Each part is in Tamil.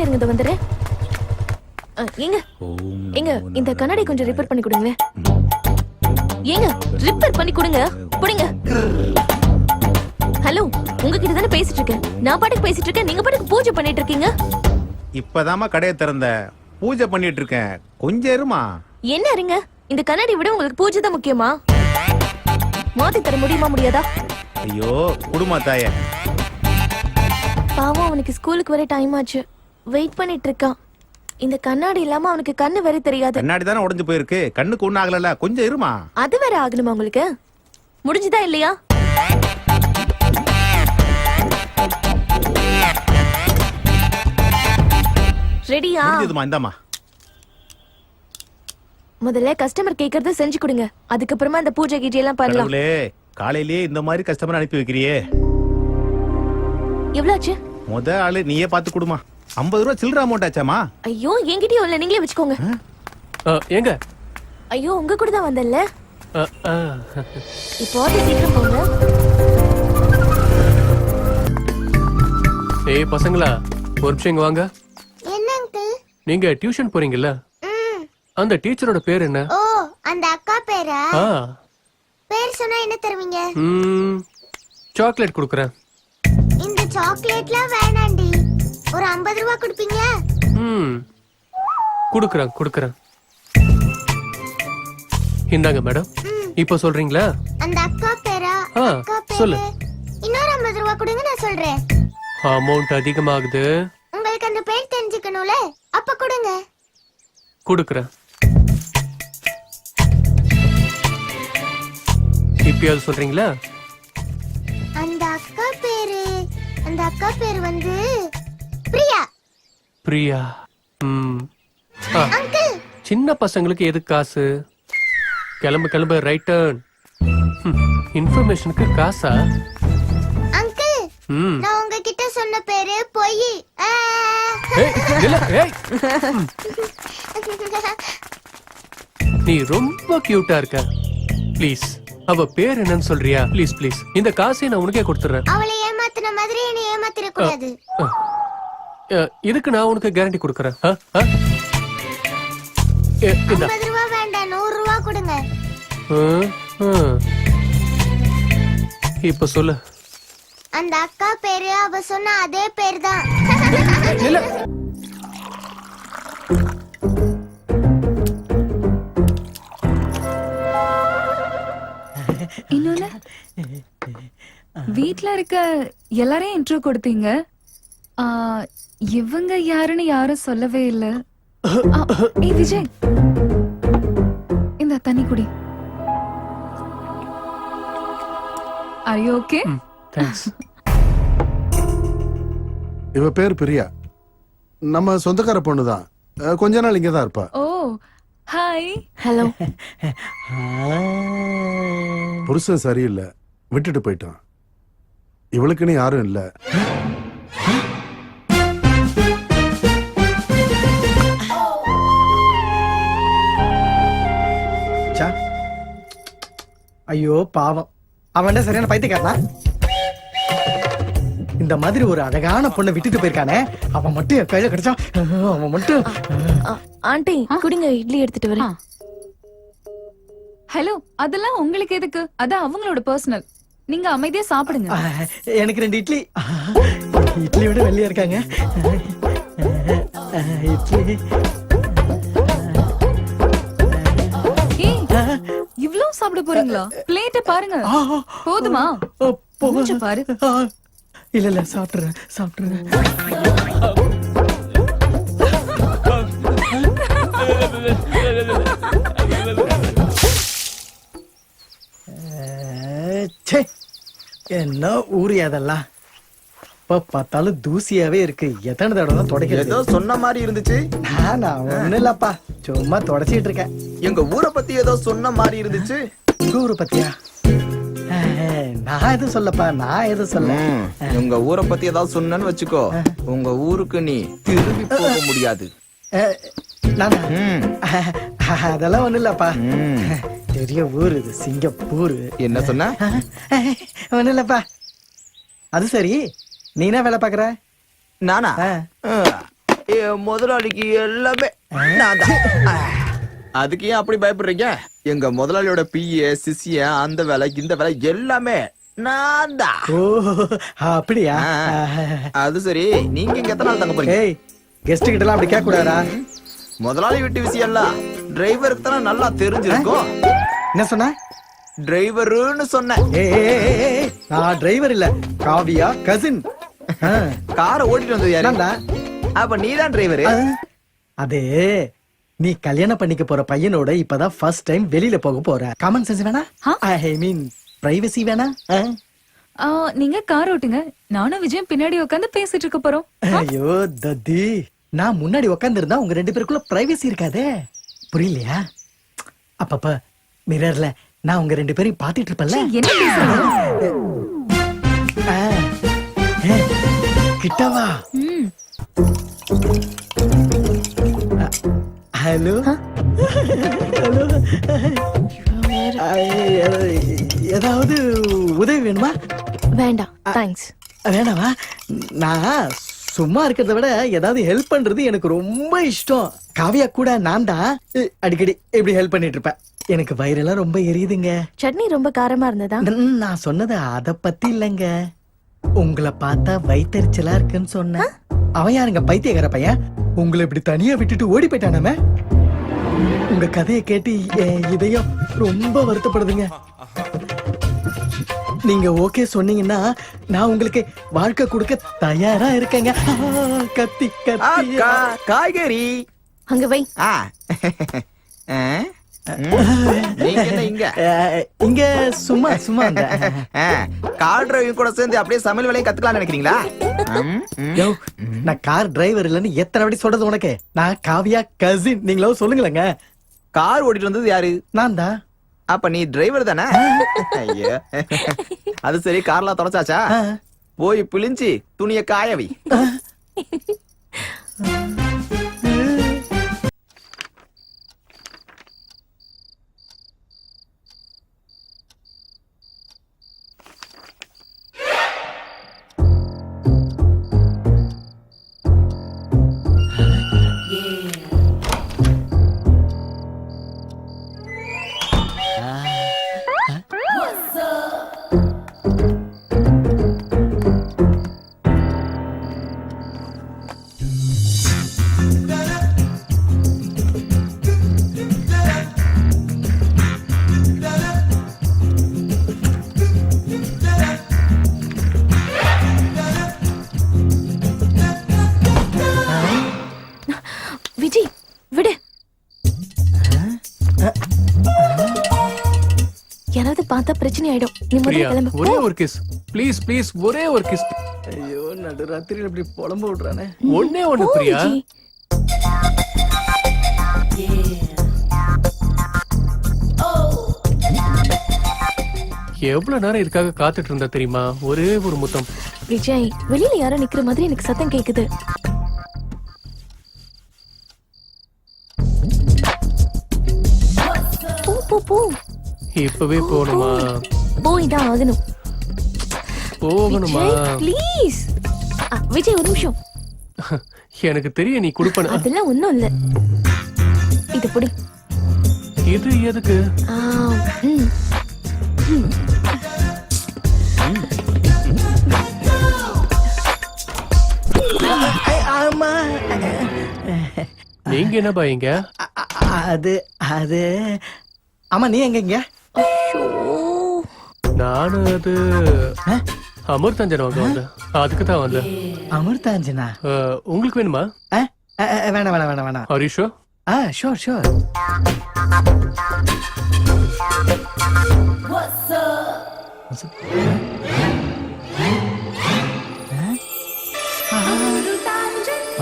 நிமிஷம் இருங்க வந்துடுறேன் ஏங்க. ஏங்க இந்த கண்ணாடி கொஞ்சம் ரிப்பேர் பண்ணி கொடுங்க ஏங்க ரிப்பேர் பண்ணி கொடுங்க. புடிங்க. ஹலோ உங்ககிட்ட தானே பேசிட்டு இருக்கேன். நான் பாட்டுக்கு பேசிட்டு இருக்கேன். நீங்க பாட்டுக்கு பூஜை பண்ணிட்டு இருக்கீங்க. இப்பதாம்மா கடையை திறந்த. பூஜை பண்ணிட்டு இருக்கேன். கொஞ்சம் இருமா? என்ன இருங்க? இந்த கண்ணாடி விட உங்களுக்கு பூஜை தான் முக்கியமா? மாத்தி தர முடியுமா முடியாதா? ஐயோ குடுமா தாயே. பாவம் அவனுக்கு ஸ்கூலுக்கு வர டைம் ஆச்சு. வெயிட் பண்ணிட்டு இருக்கான் இந்த கண்ணாடி இல்லாம அவனுக்கு கண்ணு வேற தெரியாது. கண்ணாடி தானே உடைஞ்சு போயிருக்கு? கண்ணுக்கு ஒண்ணு ஆகல கொஞ்சம் இருமா? அது வேற ஆகணுமா உங்களுக்கு? முடிஞ்சுதா இல்லையா? ரெடியா முடிஞ்சதுமா இந்தாம்மா. முதல்ல கஸ்டமர் கேக்குறத செஞ்சு கொடுங்க. அதுக்கப்புறமா இந்த பூஜை கீஜை எல்லாம் பண்ணலாம். கடவுளே காலையிலேயே இந்த மாதிரி கஸ்டமர் அனுப்பி வைக்கிறியே. எவ்வளவு ஆச்சு? முத ஆளு நீயே பார்த்து கொடுமா. ஐம்பது ரூபா சில்லற அமௌண்ட் ஆச்சாமா ஐயோ என்கிட்டயும் இல்ல. நீங்களே வச்சுக்கோங்க. ஆ, ஏங்க? ஐயோ உங்க கூட தான் வந்தேன்ல. ஆ, ஆ. இப்போ சீக்கிரம் போங்க. ஏய் பசங்களா ஒரு நிமிஷம் இங்க வாங்க. என்ன அங்கிள் நீங்க டியூஷன் போறீங்கல்ல? அந்த டீச்சரோட பேர் என்ன? ஓ அந்த அக்கா பேரா? பேர் சொன்னா என்ன தருவீங்க? ம் சாக்லேட் கொடுக்குறேன். இந்த சாக்லேட்லாம் வேணாண்டி. ஒரு ஐம்பது ரூபா கொடுப்பீங்க? ம். கொடுக்குறேன் கொடுக்குறேன். இந்தாங்க மேடம். இப்போ சொல்றீங்களா? அந்த அக்கா பேரா? ஆ அக்கா சொல்லு. பேரு இன்னொரு ஐம்பது ரூபா கொடுங்க நான் சொல்றேன். அமௌண்ட் அதிகமாகுது. உங்களுக்கு அந்த பேர் தெரிஞ்சுக்கணும்ல? அப்ப கொடுங்க. கொடுக்குறேன். இப்பயாவது சொல்றீங்களா? அந்த அக்கா பேரு அந்த அக்கா பேர் வந்து பிரியா. பிரியா. ம். ஆ. அங்கிள். சின்ன பசங்களுக்கு எது காசு? கிளம்பு கிளம்பு ரைட் டர்ன் இன்ஃபர்மேஷனுக்கு காசா? அங்கிள். ம். நான் உங்ககிட்ட சொன்ன பேரு பொய். ஆ. ஏய், நில்லு, ஏய். நீ ரொம்ப கியூட்டா இருக்க. ப்ளீஸ் அவ பேர் என்னன்னு சொல்றியா? ப்ளீஸ் ப்ளீஸ் இந்த காசை நான் உனக்கே கொடுத்துறேன் அவளை ஏமாத்தின மாதிரி என்னை ஏமாத்திர கூடாது. இதுக்கு நான் உனக்கு கேரண்டி கொடுக்கறேன். ஐம்பது ரூபா வேண்டாம் நூறு ரூபா கொடுங்க. இப்ப சொல்லு அந்த அக்கா பேரு அவ சொன்ன அதே பேர் தான். இன்னொன்னு வீட்ல இருக்க எல்லாரையும் இன்ட்ரோ கொடுத்தீங்க இவங்க யாருன்னு யாரும் சொல்லவே இல்ல. ஏய் விஜய். இந்த தண்ணி குடி. Are you okay? ம், தேங்க்ஸ் இவ பேர் பிரியா. நம்ம சொந்தக்கார பொண்ணு தான் கொஞ்ச நாள் இங்கே தான் இருப்பா. ஓ ஹாய் ஹலோ புருஷன் சரியில்லை. விட்டுட்டு போயிட்டான். இவளுக்குன்னு யாரும் இல்லை. ஐயோ பாவம். அவன் சரியான பைத்தியக்காரனா? இந்த மாதிரி ஒரு அழகான பொண்ணை விட்டுட்டு போயிருக்கானே அவன் மட்டும் என் கையில கிடைச்சா அவன் மட்டும் ஆ, ஆண்டி குடிங்க இட்லி எடுத்துட்டு வரேன். ஹலோ அதெல்லாம் உங்களுக்கு எதுக்கு? அதான் அவங்களோட பர்சனல் நீங்க அமைதியா சாப்பிடுங்க. எனக்கு ரெண்டு இட்லி. இட்லி விட வெள்ளையா இருக்காங்க. இட்லி. இவ்ளோ சாப்பிட போறீங்களா? பிளேட்ட பாருங்க. போதுமா? ஓ, போ- மூஞ்ச பாரு. இல்ல இல்ல அஹ், ச்சே. என்ன ஊரு அதெல்லாம்? இப்ப பார்த்தாலும் தூசியாவே இருக்கு. எத்தனை தடவை தான் ஏதோ தொடக்கிறது சொன்ன மாதிரி இருந்துச்சு. நானா ஒண்ணு இல்லப்பா. சும்மா தொடச்சிட்டு இருக்கேன். எங்க ஊரை பத்தி ஏதோ சொன்ன மாதிரி இருந்துச்சு. உங்க ஊரை பத்தியா? நான் எதுவும் சொல்லப்பா? நான் எதுவும் சொல்ல? உங்க ஊரை பத்தி ஏதாவது சொன்னேன்னு வச்சுக்கோ. உங்க ஊருக்கு நீ திரும்பி போக முடியாது. அதெல்லாம் ஒண்ணும் இல்லப்பா. பெரிய ஊர் இது சிங்கப்பூர். என்ன சொன்ன? ஒண்ணும் இல்லப்பா. அது சரி. நீ என்ன வேலை பாக்குற நானா? என் முதலாளிக்கு எல்லாமே நான். அதுக்கு ஏன் அப்படி பயப்படுறீங்க? எங்க முதலாளியோட பிஏ சிசிய அந்த வேலை இந்த வேலை எல்லாமே நான் தான் அப்படியா? அது சரி. நீங்க இங்க எத்தனை நாள் தங்க போறீங்க? கெஸ்ட் கிட்ட எல்லாம் அப்படி கேட்க கூடாதா முதலாளி வீட்டு விஷயம் எல்லாம் டிரைவருக்கு தானே நல்லா தெரிஞ்சிருக்கும். என்ன சொன்ன? டிரைவருன்னு சொன்னேன். நான் டிரைவர் இல்ல. காவியா கசின் காரை ஓட்டிட்டு வந்தது யாரு? என்னடா அப்ப நீதான் டிரைவரு அது நீ கல்யாணம் பண்ணிக்க போற பையனோட இப்பதான் ஃபர்ஸ்ட் டைம் வெளியில போக போற. காமன் சென்ஸ் வேணா? ஐ மீன் பிரைவசி வேணா? ஆ? ஆ, நீங்க கார் ஓட்டுங்க. நானும் விஜயம் பின்னாடி உட்காந்து பேசிட்டு இருக்க போறோம். ஐயோ தத்தி நான் முன்னாடி உட்கார்ந்து இருந்தா உங்க ரெண்டு பேருக்குள்ள பிரைவசி இருக்காதே. புரியலையா? அப்பப்ப மிரர்ல நான் உங்க ரெண்டு பேரையும் பாத்துட்டு இருப்பேன்ல. என்ன கிட்டவா? ஹலோ? ஹலோ? ஏதாவது உதவி வேணுமா? வேண்டாம் தேங்க்ஸ் வேணாமா? நான் சும்மா இருக்கிறத விட ஏதாவது ஹெல்ப் பண்றது எனக்கு ரொம்ப இஷ்டம். காவியா கூட நான் தான் அடிக்கடி இப்படி ஹெல்ப் பண்ணிட்டு இருப்பேன். எனக்கு வயிறெல்லாம் ரொம்ப எரியுதுங்க. சட்னி ரொம்ப காரமா இருந்ததா? நான் சொன்னது அத பத்தி இல்லைங்க. உங்களை பார்த்தா வயித்தெரிச்சலா இருக்குன்னு சொன்னேன். அவன் யாருங்க? பைத்தியக்கார பையன்? உங்களை இப்படி தனியா விட்டுட்டு ஓடி போயிட்டானாமே? உங்க கதையை கேட்டு என் இதயம் ரொம்ப வருத்தப்படுதுங்க. நீங்க ஓகே சொன்னீங்கன்னா நான் உங்களுக்கு வாழ்க்கை கொடுக்க தயாரா இருக்கேங்க. கத்தி கத்தி. காய்கறி. அங்க வை. நீங்க என்ன இங்க? இங்க சும்மா சும்மா கார் டிரைவிங் கூட சேர்ந்து அப்படியே சமையல் வேலையும் கத்துக்கலாம் நினைக்கிறீங்களா? நான் கார் டிரைவர் இல்லைன்னு எத்தனை வாட்டி சொல்றது உனக்கு? நான் காவியா கசின் நீங்களோ சொல்லுங்களேங்க. கார் ஓட்டிட்டு வந்தது யாரு? நான் தான். அப்ப நீ டிரைவர் தானே? ஐயோ. அது சரி கார்லாம் தொடச்சாச்சா போய் பிழிஞ்சு துணிய காயவி பிரச்சனை ஆயிடும் நீ முதல்ல பிரியா கிளம்பு. ஒரே ஒரு கிஸ் ப்ளீஸ் ப்ளீஸ் ஒரே ஒரு கிஸ் ஐயோ நடுராத்திரியில் இப்படி புலம்பு விடுறானே. ஒன்னே ஒண்ணு போ, பிரியா. விஜய். எவ்வளவு நேரம் இதுக்காக காத்துட்டு இருந்தா தெரியுமா? ஒரே ஒரு முத்தம். விஜய் வெளியில யாரோ நிக்கிற மாதிரி எனக்கு சத்தம் கேக்குது. இப்பவே போகணுமா? போய் தான் ஆகணும். போகணுமா? ப்ளீஸ் விஜய் ஒரு நிமிஷம். எனக்கு தெரியும் நீ கொடுப்பன. அதெல்லாம் ஒண்ணும் இல்ல. இது புடி. இது எதுக்கு? நீங்க என்ன பாயீங்க அது அது. ஆமா நீ எங்க இங்க ஐயோ. நானு அது அமிர்தாஞ்சன் வாங்க வந்தேன் அதுக்கு தான் வந்தேன் அமிர்தாஞ்சனா உங்களுக்கு வேணுமா வேணாம் வேணாம் வேணாம் வேணாம் ஹரிஷோ ஆ ஷோர் ஷோர்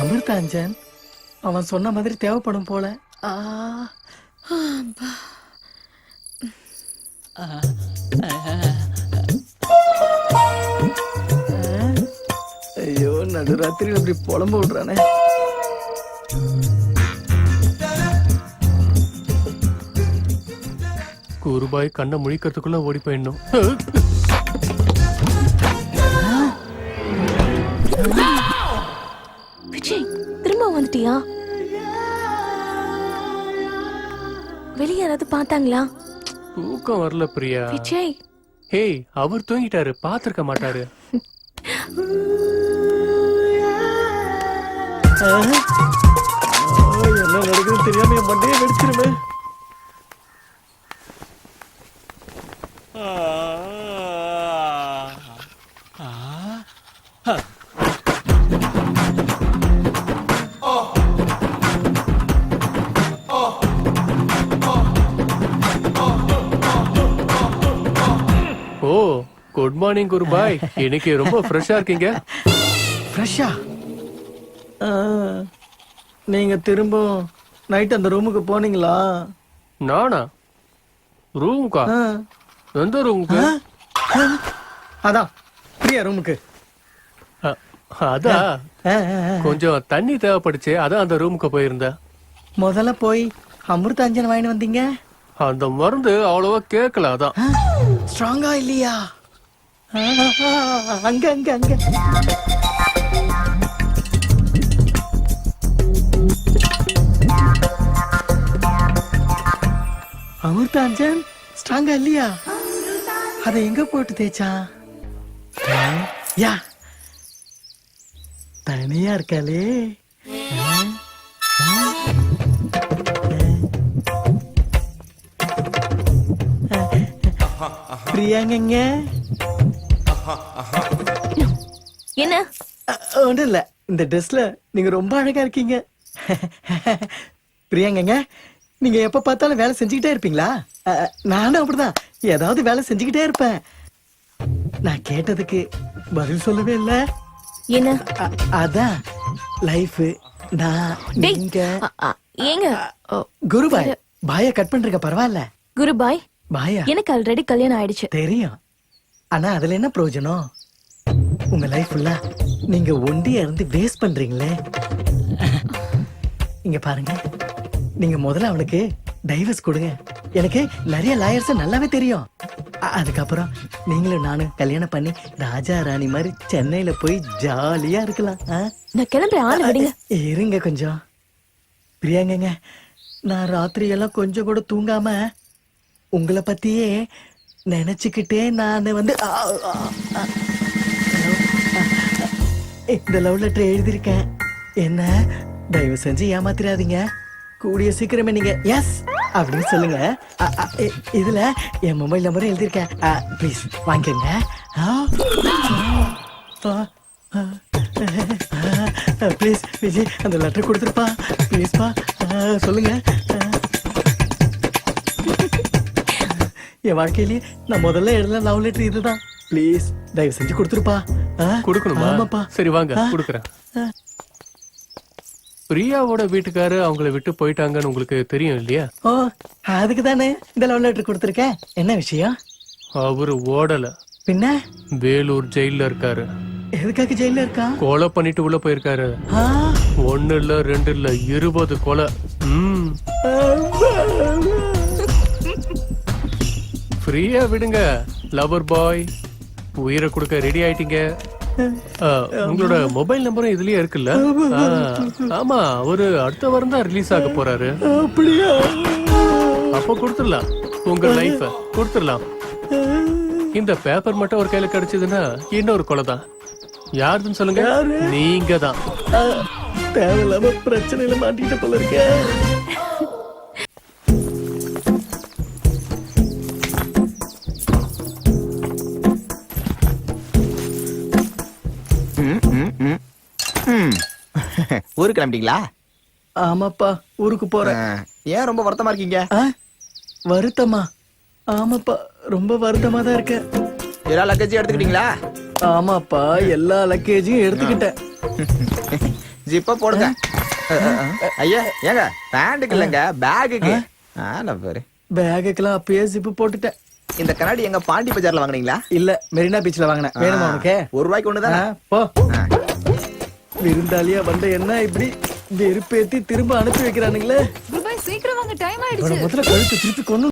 அமிர்தாஞ்சன் அவன் சொன்ன மாதிரி தேவைப்படும் போல ஆ. ஐயோ நடுராத்திரியில் இப்படி புலம்ப விடுறானே. குருபாய் கண்ணை முழிக்கிறதுக்குள்ள ஓடி போயிடணும். விஜய் திரும்ப வந்து வந்துட்டியா? வெளிய யாராவது பார்த்தாங்களா? தூக்கம் வரல பிரியா. விஜய். ஹேய் அவர் தூங்கிட்டாரு. பாத்திருக்க மாட்டாரு. என்ன நடக்குதுன்னு தெரியாம என் மண்டையை வெடிச்சிருமே ஓ குட் மார்னிங் குரு பாய் இன்னைக்கு ரொம்ப ஃப்ரெஷ்ஷா இருக்கீங்க? ஃப்ரெஷ்ஷா நீங்க திரும்ப நைட் அந்த ரூமுக்கு போனீங்களா? நானா? ரூமுக்கா ஆ. எந்த ரூமுக்கு? அதான் பிரியா ரூமுக்கு அ- அதா? ஆ, ஆ, ஆ. கொஞ்சம் தண்ணி தேவைப்படுச்சு அதான் அந்த ரூமுக்கு போயிருந்தேன். முதல்ல போய் அமிர்தாஞ்சன் வாங்கிட்டு வந்தீங்க? அந்த மருந்து அவ்வளவா கேட்கல அதான். ஸ்ட்ராங்கா இல்லையா ஆ, அங்க அங்க அங்க. அமிர்தாஞ்சன் ஸ்ட்ராங்கா இல்லையா அதை எங்க போட்டு தேய்ச்சா? யா. தனியா இருக்காளே. பிரியாங்கங்க. என்ன? ஒன்றும் இல்ல. இந்த ட்ரெஸ்ல நீங்க ரொம்ப அழகா இருக்கீங்க. பிரியாங்கங்க நீங்க எப்ப பார்த்தாலும் வேலை செஞ்சுக்கிட்டே இருப்பீங்களா? நானும் அப்படிதான். ஏதாவது வேலை செஞ்சுக்கிட்டே இருப்பேன். நான் கேட்டதுக்கு பதில் சொல்லவே இல்ல. என்ன? அ, அதான். லைஃப் நான் டேய் நீங்க. அ- அ, ஏங்க? ஓ, குரு பாய் கட் பண்றீங்க பரவாயில்ல. குரு பாய். எனக்கு ஆல்ரெடி கல்யாணம் ஆயிடுச்சு. தெரியும். ஆனா அதுல என்ன பிரயோஜனம்? உங்க லைஃப் ஃபுல்லா நீங்க ஒண்டியா இருந்து வேஸ்ட் பண்றீங்களே. இங்க பாருங்க. நீங்க முதல்ல அவனுக்கு டைவர்ஸ் கொடுங்க. எனக்கு நிறைய லாயர்ஸ் நல்லாவே தெரியும். அதுக்கப்புறம் நீங்களும் நானும் கல்யாணம் பண்ணி ராஜா ராணி மாதிரி சென்னையில போய் ஜாலியா இருக்கலாம்? நான் கிளம்புறேன். ஆளு விடுங்க. இருங்க கொஞ்சம். பிரியாங்கங்க நான் ராத்திரி எல்லாம் கொஞ்சம் கூட தூங்காம உங்களை பத்தியே நினைச்சுக்கிட்டே நான் வந்து இந்த லவ் லெட்டர் எழுதியிருக்கேன். என்ன? தயவு செஞ்சு ஏமாத்திராதீங்க. கூடிய சீக்கிரமே நீங்க எஸ் அப்படின்னு சொல்லுங்க. இதுல என் மொபைல் நம்பரும் எழுதியிருக்கேன். ப்ளீஸ் வாங்கிக்கோங்க. ப்ளீஸ் விஜய் அந்த லெட்டர் கொடுத்துருப்பா. ப்ளீஸ்ப்பா சொல்லுங்க. என் வாழ்க்கையிலேயே நான் முதல்ல எழுதல லவ் லெட்டர் இதுதான். ப்ளீஸ் தயவு செஞ்சு கொடுத்துருப்பா? கொடுக்கணுமா? ஆமாப்பா. சரி வாங்க. கொடுக்குறேன். பிரியாவோட வீட்டுக்காரு அவங்கள விட்டு போயிட்டாங்கன்னு உங்களுக்கு தெரியும் இல்லையா? ஓ அதுக்கு தானே இந்த லவ் லெட்டர் கொடுத்துருக்கேன். என்ன விஷயம்? அவரு ஓடல. பின்ன? வேலூர் ஜெயில்ல இருக்காரு. எதுக்காக ஜெயில இருக்கான் கொலை பண்ணிட்டு உள்ள போயிருக்காரு? ஒண்ணு இல்ல ரெண்டு இல்ல இருபது கொலை. ம். ஃப்ரீயா விடுங்க லவர் பாய் உயிரை கொடுக்க ரெடி ஆயிட்டீங்க. உங்களோட மொபைல் நம்பரும் இதுலயே இருக்குல்ல? ஆமா ஒரு அடுத்த வாரம் தான் ரிலீஸ் ஆக போறாரு. அப்படியா? அப்ப கொடுத்துடலாம். உங்க லைஃப கொடுத்துடலாம். இந்த பேப்பர் மட்டும் ஒரு கையில கிடைச்சதுன்னா இன்னொரு கொலை தான். யாருன்னு சொல்லுங்க? நீங்க தான் தேவையில்லாம பிரச்சனையில மாட்டிக்கிட்ட போல இருக்கேன் ஊருக்கு கிளம்பிட்டீங்களா? ஆமாப்பா ஊருக்கு போறேன். ஏன் ரொம்ப வருத்தமா இருக்கீங்க? வருத்தமா. ஆமாப்பா ரொம்ப வருத்தமா தான் இருக்கேன். எல்லா லக்கேஜும் எடுத்துக்கிட்டீங்களா? ஆமாப்பா எல்லா லக்கேஜையும் எடுத்துக்கிட்டேன். ஜிப்பா போடுங்க. ஐயா ஏங்க பேண்டுக்கு இல்லைங்க பேகுக்கு பாரு பேகுக்கெல்லாம் அப்பயே ஜிப்பு போட்டுட்டேன். இந்த கண்ணாடி எங்க பாண்டி பஜார்ல வாங்குனீங்களா? இல்ல மெரினா பீச்ல வாங்கினேன். வேணுமா உனக்கு? ஒரு ரூபாய்க்கு ஒண்ணுதானே? போ. விருந்தாளியா வந்த என்ன இப்படி வெறுப்பேத்தி திரும்ப அனுப்பி வைக்கிறானுங்களே? சீக்கிரம் வாங்க டைம் ஆயிடுச்சு. முதல்ல கழுத்து திருப்பி கொண்டு